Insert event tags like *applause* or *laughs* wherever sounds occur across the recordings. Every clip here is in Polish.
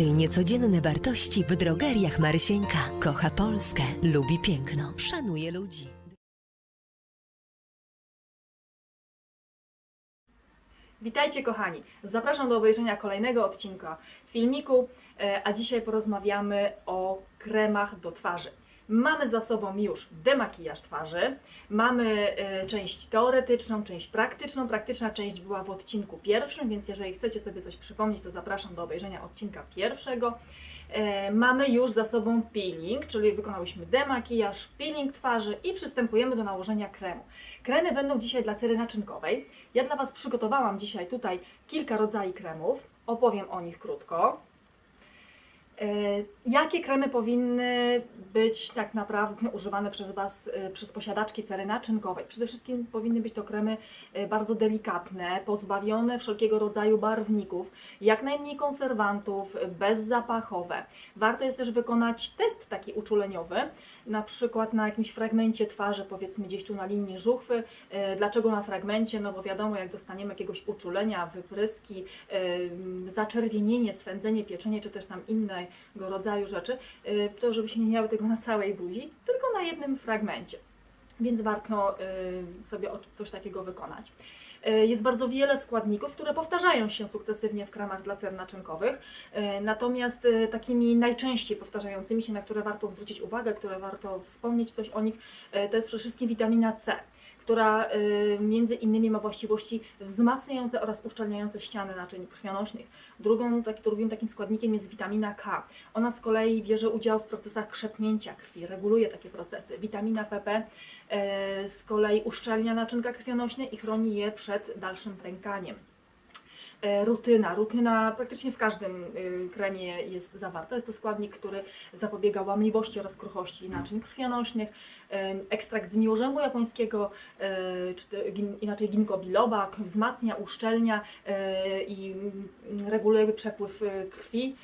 Odkryj niecodzienne wartości w drogeriach Marysieńka. Kocha Polskę, lubi piękno, szanuje ludzi. Witajcie kochani, zapraszam do obejrzenia kolejnego odcinka filmiku, e, a dzisiaj porozmawiamy o kremach do twarzy. Mamy za sobą już demakijaż twarzy, mamy e, część teoretyczną, część praktyczną. Praktyczna część była w odcinku pierwszym, więc jeżeli chcecie sobie coś przypomnieć, to zapraszam do obejrzenia odcinka pierwszego. E, Mamy już za sobą peeling, czyli wykonałyśmy demakijaż, peeling twarzy i przystępujemy do nałożenia kremu. Kremy będą dzisiaj dla cery naczynkowej. Ja dla Was przygotowałam dzisiaj tutaj kilka rodzajów kremów. Opowiem o nich krótko. E, Jakie kremy powinny być tak naprawdę używane przez Was, e, przez posiadaczki cery naczynkowej? Przede wszystkim powinny być to kremy e, bardzo delikatne, pozbawione wszelkiego rodzaju barwników, jak najmniej konserwantów, bezzapachowe. Warto jest też wykonać test taki uczuleniowy, na przykład na jakimś fragmencie twarzy, powiedzmy gdzieś tu na linii żuchwy. Dlaczego na fragmencie? No bo wiadomo, jak dostaniemy jakiegoś uczulenia, wypryski, zaczerwienienie, swędzenie, pieczenie, czy też tam innego rodzaju rzeczy, e, to żebyśmy nie miały tego na całej buzi, tylko na jednym fragmencie. Więc warto e, sobie coś takiego wykonać. E, Jest bardzo wiele składników, które powtarzają się sukcesywnie w kremach dla cer naczynkowych. Natomiast takimi najczęściej powtarzającymi się, na które warto zwrócić uwagę, które warto wspomnieć coś o nich, to jest przede wszystkim witamina C, która e, między innymi ma właściwości wzmacniające oraz uszczelniające ściany naczyń krwionośnych. Drugą, tak, drugim takim składnikiem jest witamina K. Ona z kolei bierze udział w procesach krzepnięcia krwi, reguluje takie procesy. Witamina PP e, z kolei uszczelnia naczynka krwionośne i chroni je przed dalszym pękaniem. E, Rutyna. Rutyna praktycznie w każdym y, kremie jest zawarta. Jest to składnik, który zapobiega łamliwości oraz kruchości naczyń krwionośnych. Em, Ekstrakt z miłożębu japońskiego, e, czy inaczej ginkgo biloba, wzmacnia, uszczelnia e, i mm, reguluje przepływ e, krwi.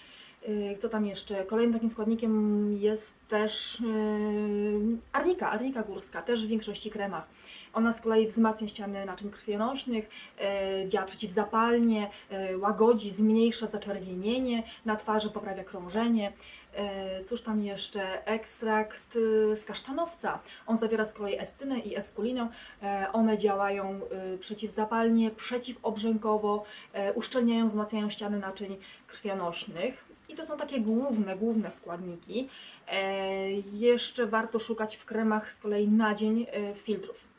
E, Co tam jeszcze? Kolejnym takim składnikiem jest też e, arnika, arnika górska, też w większości kremach. Ona z kolei wzmacnia ściany naczyń krwionośnych, e, działa przeciwzapalnie, e, łagodzi, zmniejsza zaczerwienienie na twarzy, poprawia krążenie. E, Cóż tam jeszcze? Ekstrakt z kasztanowca. On zawiera z kolei escynę i eskulinę. One działają przeciwzapalnie, przeciwobrzękowo, uszczelniają, wzmacniają ściany naczyń krwionośnych. I to są takie główne, główne składniki. Jeszcze warto szukać w kremach z kolei na dzień filtrów.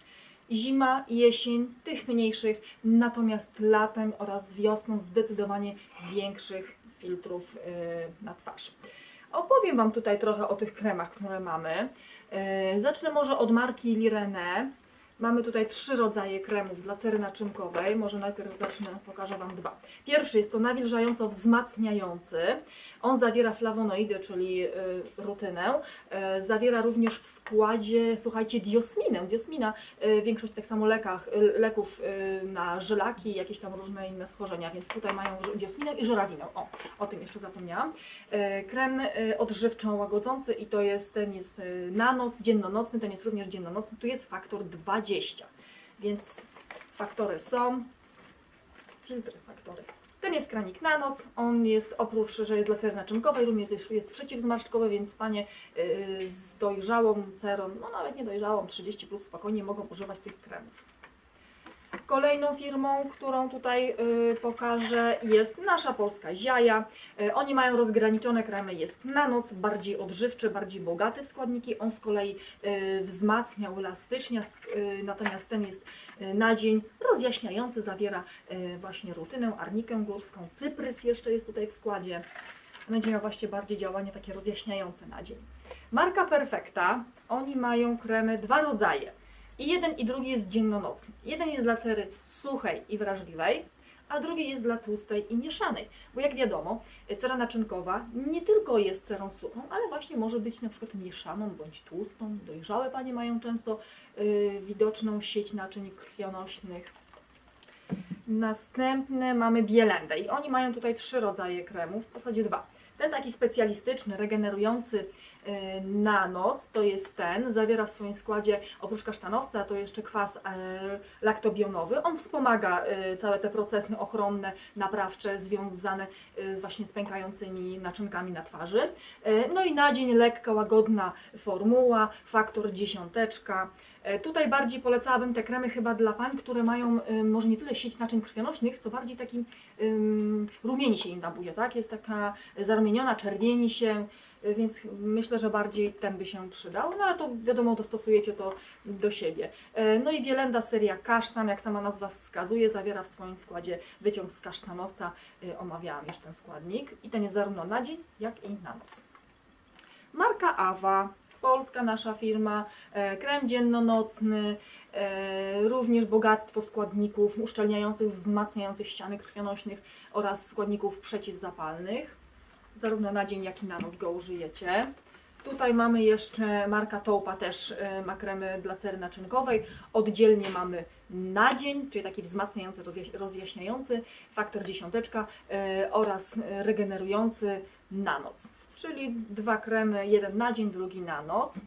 Zima, jesień, tych mniejszych, natomiast latem oraz wiosną zdecydowanie większych filtrów y, na twarz. Opowiem Wam tutaj trochę o tych kremach, które mamy. Y, Zacznę może od marki Lirene. Mamy tutaj trzy rodzaje kremów dla cery naczynkowej. Może najpierw zacznę, pokażę Wam dwa. Pierwszy jest to nawilżająco wzmacniający. On zawiera flawonoidy, czyli y, rutynę. Y, Zawiera również w składzie, słuchajcie, diosminę. Diosmina y, większość tak samo lekach, y, leków y, na żylaki, jakieś tam różne inne schorzenia, więc tutaj mają diosminę i żurawinę. O, o tym jeszcze zapomniałam. Y, Krem y, odżywczo łagodzący i to jest, ten jest y, na noc, dziennonocny, ten jest również dziennonocny. Tu jest faktor 20, więc faktory są. Filtry, faktory. Ten jest kranik na noc, on jest oprócz, że jest dla cery naczynkowej, również jest, jest przeciwzmarszczkowy, więc panie y, z dojrzałą cerą, no nawet nie dojrzałą, 30 plus spokojnie mogą używać tych kremów. Kolejną firmą, którą tutaj y, pokażę jest nasza polska Ziaja. Y, oni mają rozgraniczone kremy, jest na noc, bardziej odżywczy, bardziej bogaty składniki. On z kolei y, wzmacnia, y, natomiast ten jest na dzień rozjaśniający, zawiera właśnie rutynę, arnikę górską, cyprys jeszcze jest tutaj w składzie. Będzie miał właśnie bardziej działanie takie rozjaśniające na dzień. Marka Perfecta, oni mają kremy dwa rodzaje. I jeden i drugi jest dziennonocny. Jeden jest dla cery suchej i wrażliwej, a drugi jest dla tłustej i mieszanej. Bo jak wiadomo, cera naczynkowa nie tylko jest cerą suchą, ale właśnie może być na przykład mieszaną bądź tłustą. Dojrzałe panie mają często y, widoczną sieć naczyń krwionośnych. Następne mamy bielendę i oni mają tutaj trzy rodzaje kremów, w zasadzie dwa. Ten taki specjalistyczny, regenerujący e, na noc, to jest ten, zawiera w swoim składzie oprócz kasztanowca to jeszcze kwas e, laktobionowy. On wspomaga e, całe te procesy ochronne, naprawcze związane właśnie z pękającymi naczynkami na twarzy. No i na dzień lekka, łagodna formuła, faktor dziesiąteczka. E, Tutaj bardziej polecałabym te kremy chyba dla pań, które mają może nie tyle sieć naczyń krwionośnych, co bardziej taki ym, rumieni się im na buzie, tak? Jest taka zarumieniona, czerwieni się, y, więc myślę, że bardziej ten by się przydał, no ale to wiadomo, dostosujecie to do siebie. E, No i Wielenda seria kasztan, jak sama nazwa wskazuje, zawiera w swoim składzie wyciąg z kasztanowca, omawiałam już ten składnik i ten jest zarówno na dzień, jak i na noc. Marka Awa, polska nasza firma, e, krem dzienno-nocny, e, również bogactwo składników uszczelniających, wzmacniających ściany krwionośnych oraz składników przeciwzapalnych. Zarówno na dzień, jak i na noc go użyjecie. Tutaj mamy jeszcze marka Toupa też e, ma kremy dla cery naczynkowej. Oddzielnie mamy na dzień, czyli taki wzmacniający, rozjaś- rozjaśniający, faktor dziesiąteczka oraz regenerujący na noc. Czyli dwa kremy, jeden na dzień, drugi na noc.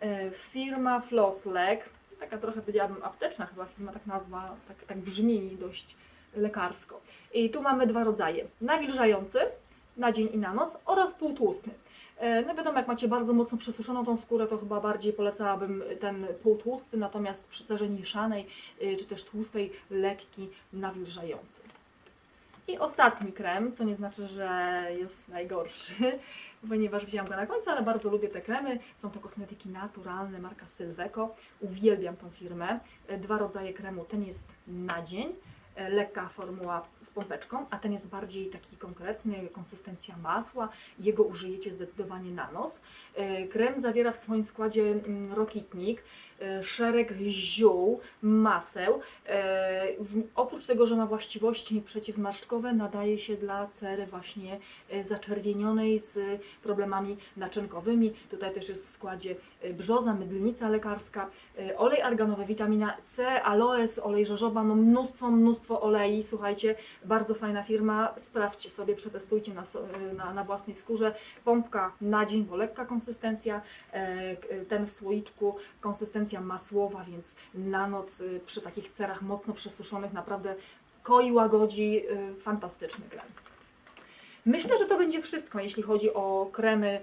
E, Firma Flosslek, taka trochę powiedziałabym apteczna chyba firma, tak nazwa, tak, tak brzmi dość lekarsko. I tu mamy dwa rodzaje, nawilżający na dzień i na noc oraz półtłusty. E, No wiadomo, jak macie bardzo mocno przesuszoną tą skórę, to chyba bardziej polecałabym ten półtłusty, natomiast przy cerze mieszanej y, czy też tłustej, lekki, nawilżający. I ostatni krem, co nie znaczy, że jest najgorszy, *laughs* ponieważ wzięłam go na końcu, ale bardzo lubię te kremy. Są to kosmetyki naturalne, marka Sylveco. Uwielbiam tą firmę. E, Dwa rodzaje kremu. Ten jest na dzień, e, lekka formuła z pompeczką, a ten jest bardziej taki konkretny, konsystencja masła. Jego użyjecie zdecydowanie na noc. E, Krem zawiera w swoim składzie mm, rokitnik, szereg ziół, maseł. E, Oprócz tego, że ma właściwości przeciwzmarszczkowe, nadaje się dla cery właśnie e, zaczerwienionej z problemami naczynkowymi. Tutaj też jest w składzie e, brzoza, mydlnica lekarska, e, olej arganowy, witamina C, aloes, olej żożoba, no mnóstwo, mnóstwo olei. Słuchajcie, bardzo fajna firma. Sprawdźcie sobie, przetestujcie na, e, na, na własnej skórze. Pompka na dzień, bo lekka konsystencja, e, ten w słoiczku konsystencja masłowa, więc na noc y, przy takich cerach mocno przesuszonych naprawdę koi, łagodzi, y, fantastyczny krem. Myślę, że to będzie wszystko, jeśli chodzi o kremy,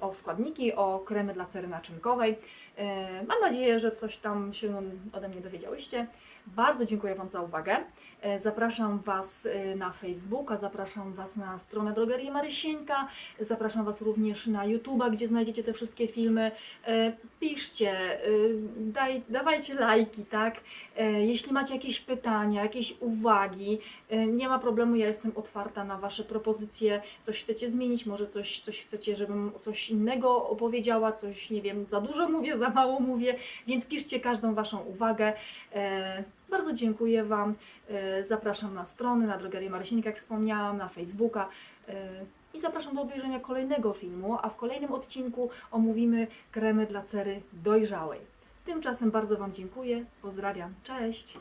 o składniki, o kremy dla cery naczynkowej. Yy, Mam nadzieję, że coś tam się ode mnie dowiedziałyście. Bardzo dziękuję Wam za uwagę. Yy, Zapraszam Was yy, na Facebooka, zapraszam Was na stronę Drogerii Marysieńka, zapraszam Was również na YouTube'a, gdzie znajdziecie te wszystkie filmy. E, Piszcie, e, daj, dawajcie lajki, tak? E, Jeśli macie jakieś pytania, jakieś uwagi, e, nie ma problemu, ja jestem otwarta na Wasze propozycje, coś chcecie zmienić, może coś, coś chcecie, żebym coś innego opowiedziała, coś, nie wiem, za dużo mówię, za mało mówię, więc piszcie każdą Waszą uwagę. Bardzo dziękuję Wam. E, Zapraszam na strony, na Drogerię Marysieńka, jak wspomniałam, na Facebooka. E, I zapraszam do obejrzenia kolejnego filmu, a w kolejnym odcinku omówimy kremy dla cery dojrzałej. Tymczasem bardzo Wam dziękuję, pozdrawiam, cześć!